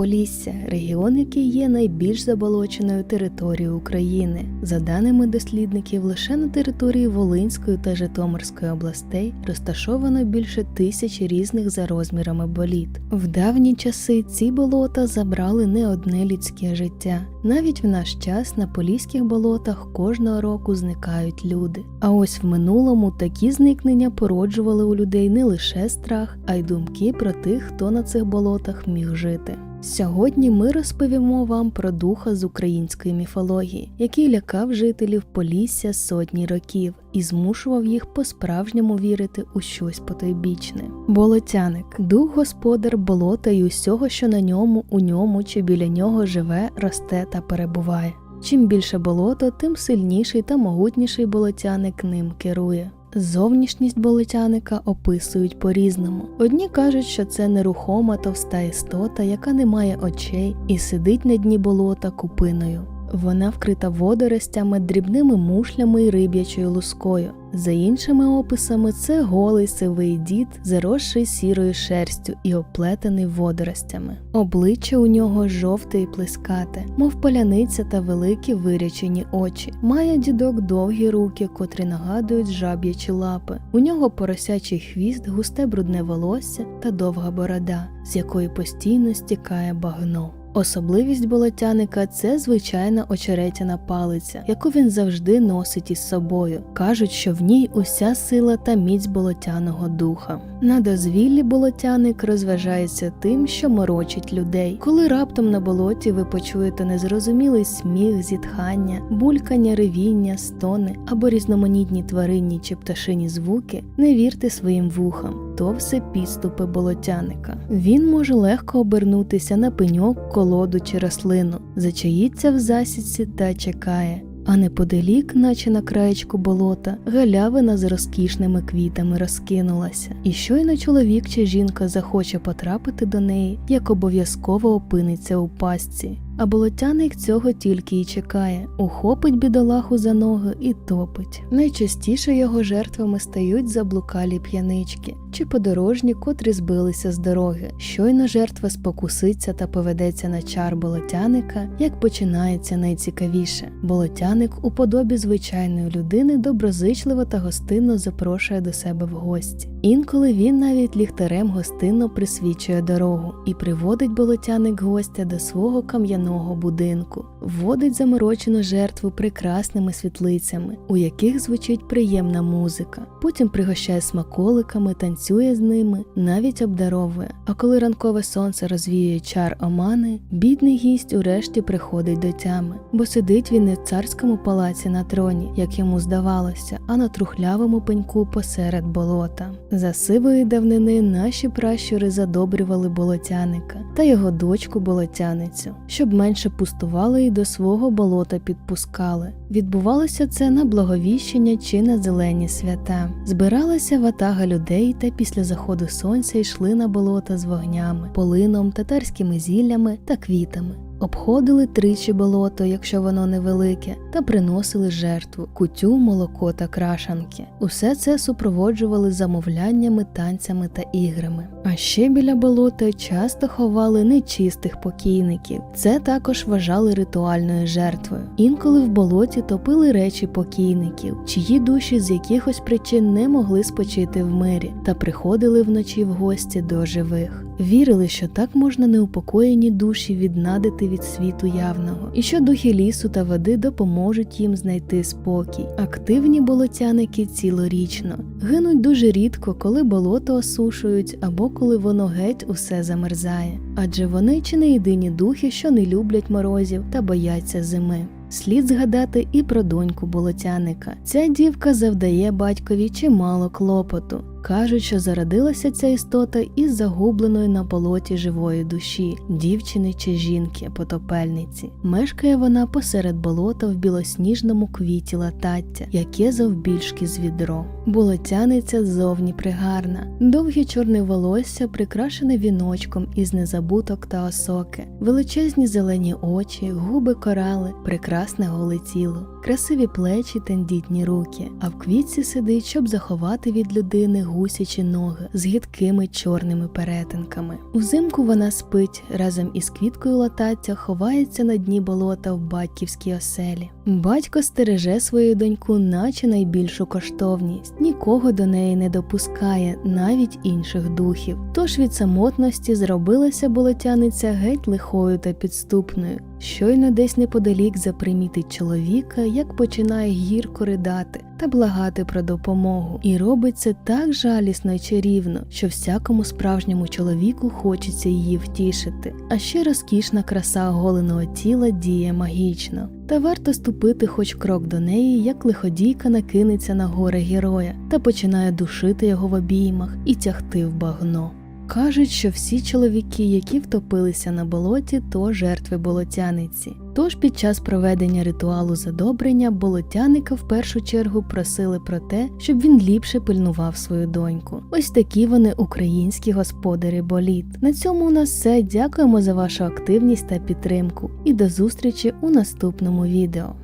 Полісся регіон, який є найбільш заболоченою територією України. За даними дослідників, лише на території Волинської та Житомирської областей розташовано більше тисячі різних за розмірами боліт. В давні часи ці болота забрали не одне людське життя. Навіть в наш час на поліських болотах кожного року зникають люди. А ось в минулому такі зникнення породжували у людей не лише страх, а й думки про тих, хто на цих болотах міг жити. Сьогодні ми розповімо вам про духа з української міфології, який лякав жителів Полісся сотні років і змушував їх по-справжньому вірити у щось потойбічне. Болотяник дух господар болота і усього, що на ньому, у ньому чи біля нього живе, росте та перебуває. Чим більше болото, тим сильніший та могутніший болотяник ним керує. Зовнішність болотяника описують по-різному. Одні кажуть, що це нерухома товста істота, яка не має очей і сидить на дні болота купиною. Вона вкрита водоростями, дрібними мушлями і риб'ячою лускою. За іншими описами, це голий сивий дід, заросший сірою шерстю і оплетений водоростями. Обличчя у нього жовте і плескате, мов поляниця та великі вирячені очі. Має дідок довгі руки, котрі нагадують жаб'ячі лапи. У нього поросячий хвіст, густе брудне волосся та довга борода, з якої постійно стікає багно. Особливість болотяника це звичайна очеретяна палиця, яку він завжди носить із собою. Кажуть, що в ній уся сила та міць болотяного духа. На дозвіллі болотяник розважається тим, що морочить людей. Коли раптом на болоті ви почуєте незрозумілий сміх, зітхання, булькання, ревіння, стони або різноманітні тваринні чи пташині звуки, не вірте своїм вухам, то все підступи болотяника. Він може легко обернутися на пеньок, колоду чи рослину, зачаїться в засідці та чекає. А неподалік, наче на краєчку болота, галявина з розкішними квітами розкинулася, і щойно чоловік чи жінка захоче потрапити до неї, як обов'язково опиниться у пастці. А болотяник цього тільки й чекає, ухопить бідолаху за ноги і топить. Найчастіше його жертвами стають заблукалі п'янички чи подорожні, котрі збилися з дороги. Щойно жертва спокуситься та поведеться на чар болотяника, як починається найцікавіше. Болотяник у подобі звичайної людини доброзичливо та гостинно запрошує до себе в гості. Інколи він навіть ліхтарем гостинно присвічує дорогу і приводить болотяник гостя до свого кам'яного будинку, вводить заморочену жертву прекрасними світлицями, у яких звучить приємна музика. Потім пригощає смаколиками, танцює з ними, навіть обдаровує. А коли ранкове сонце розвіює чар омани, бідний гість урешті приходить до тями, бо сидить він не в царському палаці на троні, як йому здавалося, а на трухлявому пеньку посеред болота. За сивої давнини наші пращури задобрювали болотяника та його дочку болотяницю, щоб менше пустували і до свого болота підпускали. Відбувалося це на благовіщення чи на зелені свята. Збиралася ватага людей та після заходу сонця йшли на болота з вогнями, полином, татарськими зіллями та квітами. Обходили тричі болото, якщо воно невелике, та приносили жертву, кутю, молоко та крашанки. Усе це супроводжували замовляннями, танцями та іграми. А ще біля болота часто ховали нечистих покійників. Це також вважали ритуальною жертвою. Інколи в болоті топили речі покійників, чиї душі з якихось причин не могли спочити в мирі, та приходили вночі в гості до живих. Вірили, що так можна неупокоєні душі віднадити від світу явного, і що духи лісу та води допоможуть їм знайти спокій. Активні болотяники цілорічно гинуть дуже рідко, коли болото осушують або коли воно геть усе замерзає, адже вони чи не єдині духи, що не люблять морозів та бояться зими. Слід згадати і про доньку болотяника. Ця дівка завдає батькові чимало клопоту. Кажуть, що зародилася ця істота із загубленої на болоті живої душі, дівчини чи жінки, потопельниці. Мешкає вона посеред болота в білосніжному квіті латаття, яке завбільшки з відро. Болотяниця ззовні пригарна, довгі чорне волосся прикрашене віночком із незабуток та осоки, величезні зелені очі, губи корали, прекрасне голе тіло. Красиві плечі, тендітні руки, а в квітці сидить, щоб заховати від людини гусячі ноги з гидкими чорними перетинками. Узимку вона спить разом із квіткою латаття, ховається на дні болота в батьківській оселі. Батько стереже свою доньку, наче найбільшу коштовність, нікого до неї не допускає, навіть інших духів. Тож від самотності зробилася болотяниця геть лихою та підступною. Щойно десь неподалік запримітить чоловіка, як починає гірко ридати та благати про допомогу, і робить це так жалісно й чарівно, що всякому справжньому чоловіку хочеться її втішити. А ще розкішна краса голеного тіла діє магічно. Та варто ступити хоч крок до неї, як лиходійка накинеться на горе героя та починає душити його в обіймах і тягти в багно. Кажуть, що всі чоловіки, які втопилися на болоті, то жертви болотяниці. Тож під час проведення ритуалу задобрення болотяника в першу чергу просили про те, щоб він ліпше пильнував свою доньку. Ось такі вони українські господарі боліт. На цьому у нас все. Дякуємо за вашу активність та підтримку. І до зустрічі у наступному відео.